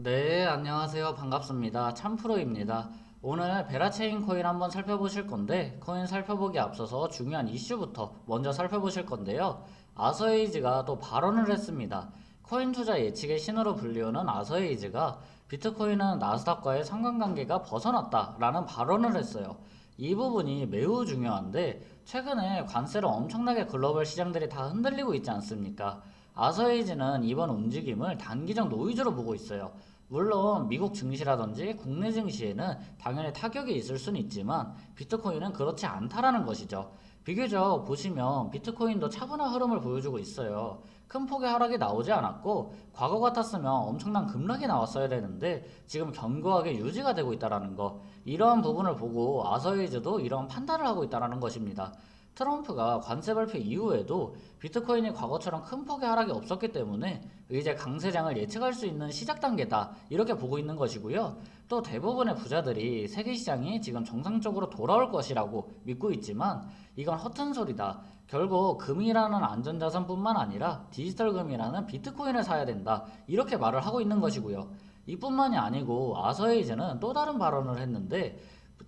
네, 안녕하세요. 반갑습니다. 참프로입니다. 오늘 베라체인 코인 한번 살펴보실 건데, 코인 살펴보기 앞서서 중요한 이슈부터 먼저 살펴보실 건데요. 아서에이즈가 또 발언을 했습니다. 코인 투자 예측의 신호로 불리우는 아서에이즈가 비트코인은 나스닥과의 상관관계가 벗어났다라는 발언을 했어요. 이 부분이 매우 중요한데, 최근에 관세로 엄청나게 글로벌 시장들이 다 흔들리고 있지 않습니까? 아서에이즈는 이번 움직임을 단기적 노이즈로 보고 있어요. 물론 미국 증시라든지 국내 증시에는 당연히 타격이 있을 수는 있지만 비트코인은 그렇지 않다라는 것이죠. 비교적 보시면 비트코인도 차분한 흐름을 보여주고 있어요. 큰 폭의 하락이 나오지 않았고 과거 같았으면 엄청난 급락이 나왔어야 되는데 지금 견고하게 유지가 되고 있다라는 거. 이러한 부분을 보고 아서에이즈도 이런 판단을 하고 있다라는 것입니다. 트럼프가 관세 발표 이후에도 비트코인이 과거처럼 큰 폭의 하락이 없었기 때문에 이제 강세장을 예측할 수 있는 시작 단계다 이렇게 보고 있는 것이고요. 또 대부분의 부자들이 세계 시장이 지금 정상적으로 돌아올 것이라고 믿고 있지만 이건 허튼 소리다. 결국 금이라는 안전자산뿐만 아니라 디지털 금이라는 비트코인을 사야 된다 이렇게 말을 하고 있는 것이고요. 이뿐만이 아니고 아서에이즈는 또 다른 발언을 했는데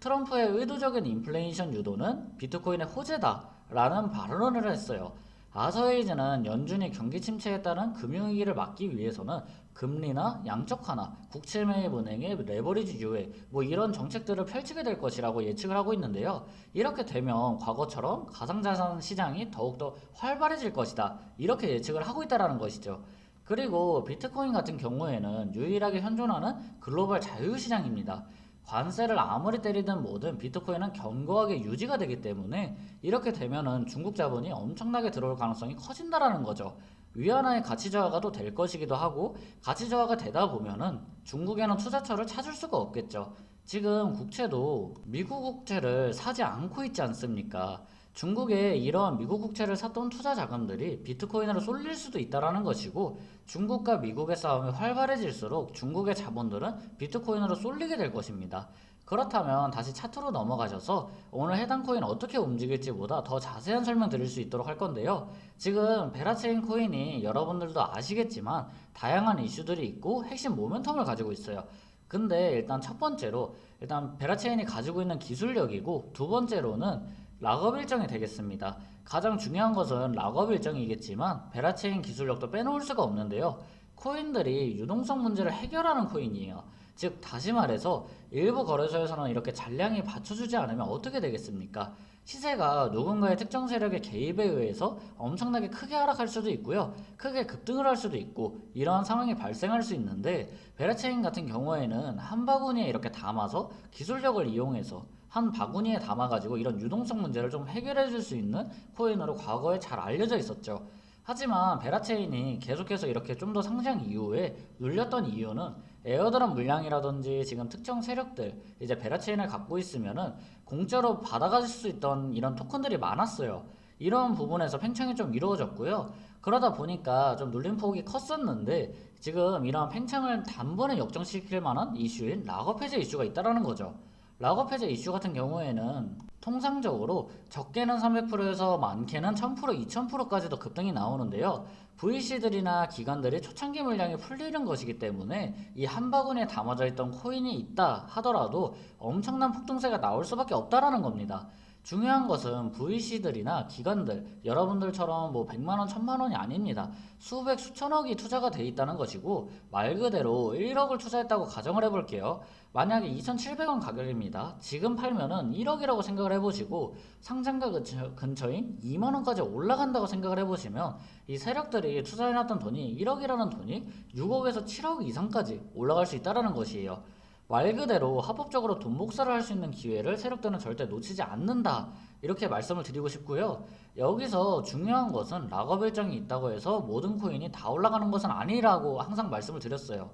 트럼프의 의도적인 인플레이션 유도는 비트코인의 호재다라는 발언을 했어요. 아서에이즈는 연준이 경기 침체에 따른 금융위기를 막기 위해서는 금리나 양적 완화, 국채 매입 은행의 레버리지 유예, 뭐 이런 정책들을 펼치게 될 것이라고 예측을 하고 있는데요. 이렇게 되면 과거처럼 가상자산 시장이 더욱더 활발해질 것이다. 이렇게 예측을 하고 있다라는 것이죠. 그리고 비트코인 같은 경우에는 유일하게 현존하는 글로벌 자유시장입니다. 관세를 아무리 때리든 뭐든 비트코인은 견고하게 유지가 되기 때문에 이렇게 되면은 중국 자본이 엄청나게 들어올 가능성이 커진다라는 거죠. 위안화의 가치 저하가 또 될 것이기도 하고 가치 저하가 되다 보면은 중국에는 투자처를 찾을 수가 없겠죠. 지금 국채도 미국 국채를 사지 않고 있지 않습니까? 중국에 이런 미국 국채를 샀던 투자 자금들이 비트코인으로 쏠릴 수도 있다라는 것이고 중국과 미국의 싸움이 활발해질수록 중국의 자본들은 비트코인으로 쏠리게 될 것입니다. 그렇다면 다시 차트로 넘어가셔서 오늘 해당 코인 어떻게 움직일지보다 더 자세한 설명 드릴 수 있도록 할 건데요. 지금 베라체인 코인이 여러분들도 아시겠지만 다양한 이슈들이 있고 핵심 모멘텀을 가지고 있어요. 근데 일단 첫 번째로 일단 베라체인이 가지고 있는 기술력이고 두 번째로는 락업 일정이 되겠습니다. 가장 중요한 것은 락업 일정이겠지만 베라체인 기술력도 빼놓을 수가 없는데요. 코인들이 유동성 문제를 해결하는 코인이에요. 즉 다시 말해서 일부 거래소에서는 이렇게 잔량이 받쳐주지 않으면 어떻게 되겠습니까? 시세가 누군가의 특정 세력의 개입에 의해서 엄청나게 크게 하락할 수도 있고요. 크게 급등을 할 수도 있고 이러한 상황이 발생할 수 있는데 베라체인 같은 경우에는 한 바구니에 이렇게 담아서 기술력을 이용해서 한 바구니에 담아가지고 이런 유동성 문제를 좀 해결해 줄 수 있는 코인으로 과거에 잘 알려져 있었죠. 하지만 베라체인이 계속해서 이렇게 좀 더 상장 이후에 눌렸던 이유는 에어드랍 물량이라든지 지금 특정 세력들 이제 베라체인을 갖고 있으면은 공짜로 받아가실 수 있던 이런 토큰들이 많았어요. 이런 부분에서 팽창이 좀 이루어졌고요. 그러다 보니까 좀 눌림폭이 컸었는데 지금 이런 팽창을 단번에 역전시킬 만한 이슈인 락업 해제 이슈가 있다라는 거죠. 락업 해제 이슈 같은 경우에는 통상적으로 적게는 300%에서 많게는 1000%, 2000%까지도 급등이 나오는데요. VC들이나 기관들이 초창기 물량이 풀리는 것이기 때문에 이 한 바구니에 담아져 있던 코인이 있다 하더라도 엄청난 폭등세가 나올 수밖에 없다라는 겁니다. 중요한 것은 VC들이나 기관들, 여러분들처럼 뭐 100만원, 1000만원이 아닙니다. 수백, 수천억이 투자가 돼 있다는 것이고, 말 그대로 1억을 투자했다고 가정을 해볼게요. 만약에 2,700원 가격입니다. 지금 팔면은 1억이라고 생각을 해보시고, 상장가 근처, 근처인 2만원까지 올라간다고 생각을 해보시면, 이 세력들이 투자해놨던 돈이 1억이라는 돈이 6억에서 7억 이상까지 올라갈 수 있다는 것이에요. 말 그대로 합법적으로 돈 복사를 할 수 있는 기회를 세력들은 절대 놓치지 않는다. 이렇게 말씀을 드리고 싶고요. 여기서 중요한 것은 락업 일정이 있다고 해서 모든 코인이 다 올라가는 것은 아니라고 항상 말씀을 드렸어요.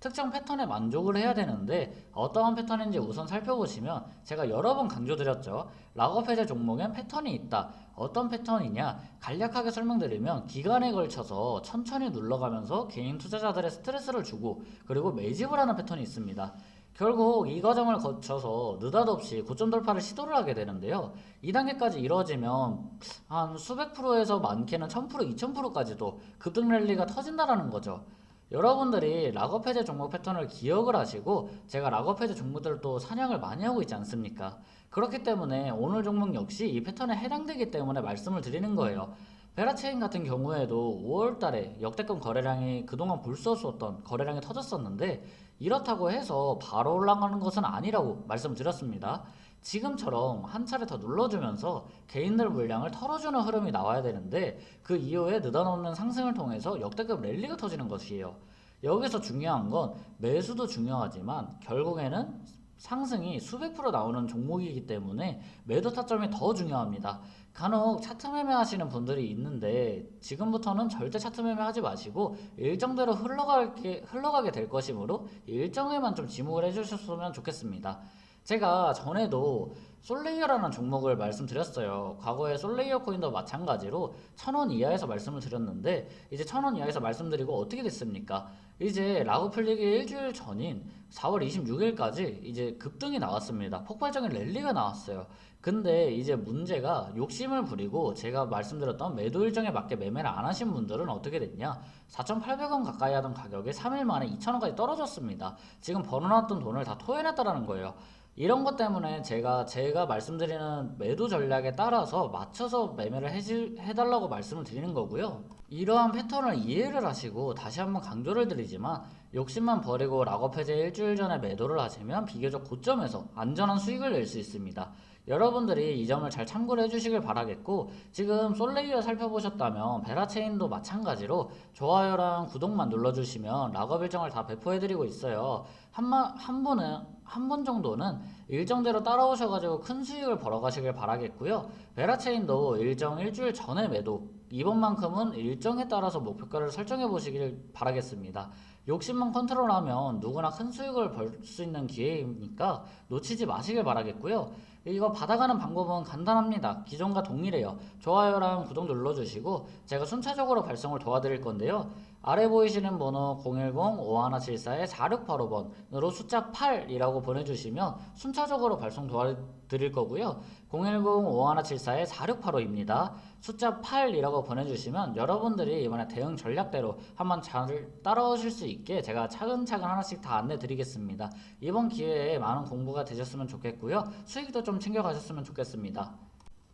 특정 패턴에 만족을 해야 되는데 어떠한 패턴인지 우선 살펴보시면 제가 여러 번 강조드렸죠. 락업 해제 종목엔 패턴이 있다. 어떤 패턴이냐? 간략하게 설명드리면 기간에 걸쳐서 천천히 눌러가면서 개인 투자자들의 스트레스를 주고 그리고 매집을 하는 패턴이 있습니다. 결국 이 과정을 거쳐서 느닷없이 고점 돌파를 시도를 하게 되는데요. 2단계까지 이루어지면 한 수백 프로에서 많게는 1000%, 2000%까지도 급등 랠리가 터진다라는 거죠. 여러분들이 락업 해제 종목 패턴을 기억을 하시고 제가 락업 해제 종목들을 또 사냥을 많이 하고 있지 않습니까? 그렇기 때문에 오늘 종목 역시 이 패턴에 해당되기 때문에 말씀을 드리는 거예요. 베라체인 같은 경우에도 5월 달에 역대급 거래량이 그동안 볼수 없었던 거래량이 터졌었는데 이렇다고 해서 바로 올라가는 것은 아니라고 말씀드렸습니다. 지금처럼 한 차례 더 눌러주면서 개인들 물량을 털어주는 흐름이 나와야 되는데 그 이후에 느닷없는 상승을 통해서 역대급 랠리가 터지는 것이에요. 여기서 중요한 건 매수도 중요하지만 결국에는 상승이 수백 프로 나오는 종목이기 때문에 매도 타점이 더 중요합니다. 간혹 차트 매매 하시는 분들이 있는데 지금부터는 절대 차트 매매 하지 마시고 일정대로 흘러가게, 흘러가게 될 것이므로 일정에만 좀 지목을 해주셨으면 좋겠습니다. 제가 전에도 솔레이어라는 종목을 말씀드렸어요. 과거에 솔레이어 코인도 마찬가지로 천 원 이하에서 말씀을 드렸는데 이제 천 원 이하에서 말씀드리고 어떻게 됐습니까? 이제 라고 풀리기 일주일 전인 4월 26일까지 이제 급등이 나왔습니다. 폭발적인 랠리가 나왔어요. 근데 이제 문제가 욕심을 부리고 제가 말씀드렸던 매도 일정에 맞게 매매를 안 하신 분들은 어떻게 됐냐? 4,800원 가까이 하던 가격이 3일 만에 2,000원까지 떨어졌습니다. 지금 벌어놨던 돈을 다 토해냈다라는 거예요. 이런 것 때문에 제가 제가 말씀드리는 매도 전략에 따라서 맞춰서 매매를 해지, 해달라고 말씀을 드리는 거고요. 이러한 패턴을 이해를 하시고 다시 한번 강조를 드리지만 욕심만 버리고 락업 해제 일주일 전에 매도를 하시면 비교적 고점에서 안전한 수익을 낼 수 있습니다. 여러분들이 이 점을 잘 참고를 해주시길 바라겠고 지금 솔레이어 살펴보셨다면 베라체인도 마찬가지로 좋아요랑 구독만 눌러주시면 락업 일정을 다 배포해드리고 있어요. 한마, 한 분은 한 번 정도는 일정대로 따라오셔가지고 큰 수익을 벌어가시길 바라겠고요. 베라체인도 일정 일주일 전에 매도 이번만큼은 일정에 따라서 목표가를 설정해 보시길 바라겠습니다. 욕심만 컨트롤하면 누구나 큰 수익을 벌 수 있는 기회이니까 놓치지 마시길 바라겠고요. 이거 받아가는 방법은 간단합니다. 기존과 동일해요. 좋아요랑 구독 눌러주시고 제가 순차적으로 발송을 도와드릴 건데요. 아래 보이시는 번호 010-5174-4685번으로 숫자 8이라고 보내주시면 순차적으로 발송 도와드릴 거고요. 010-5174-4685입니다. 숫자 8이라고 보내주시면 여러분들이 이번에 대응 전략대로 한번 잘 따라오실 수 있게 제가 차근차근 하나씩 다 안내 드리겠습니다. 이번 기회에 많은 공부가 되셨으면 좋겠고요. 수익도 좀 챙겨가셨으면 좋겠습니다.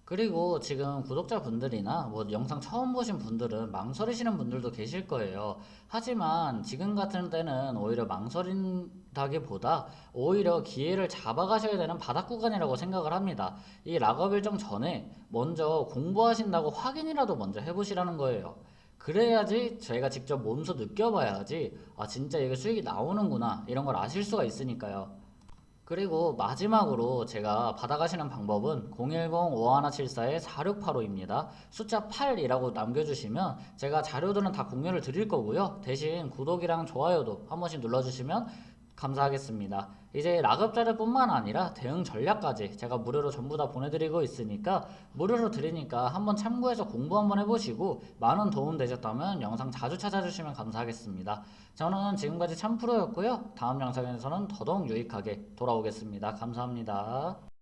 그리고 지금 구독자분들이나 뭐 영상 처음 보신 분들은 망설이시는 분들도 계실 거예요. 하지만 지금 같은 때는 오히려 망설인다기보다 오히려 기회를 잡아가셔야 되는 바닥 구간이라고 생각을 합니다. 이 락업 일정 전에 먼저 공부하신다고 확인이라도 먼저 해보시라는 거예요. 그래야지 저희가 직접 몸소 느껴봐야지 아 진짜 이게 수익이 나오는구나 이런 걸 아실 수가 있으니까요. 그리고 마지막으로 제가 받아가시는 방법은 010-5174-4685입니다. 숫자 8이라고 남겨주시면 제가 자료들은 다 공유를 드릴 거고요. 대신 구독이랑 좋아요도 한 번씩 눌러주시면 감사하겠습니다. 이제 락업자료뿐만 아니라 대응 전략까지 제가 무료로 전부 다 보내드리고 있으니까 무료로 드리니까 한번 참고해서 공부 한번 해보시고 많은 도움 되셨다면 영상 자주 찾아주시면 감사하겠습니다. 저는 지금까지 참프로였고요. 다음 영상에서는 더더욱 유익하게 돌아오겠습니다. 감사합니다.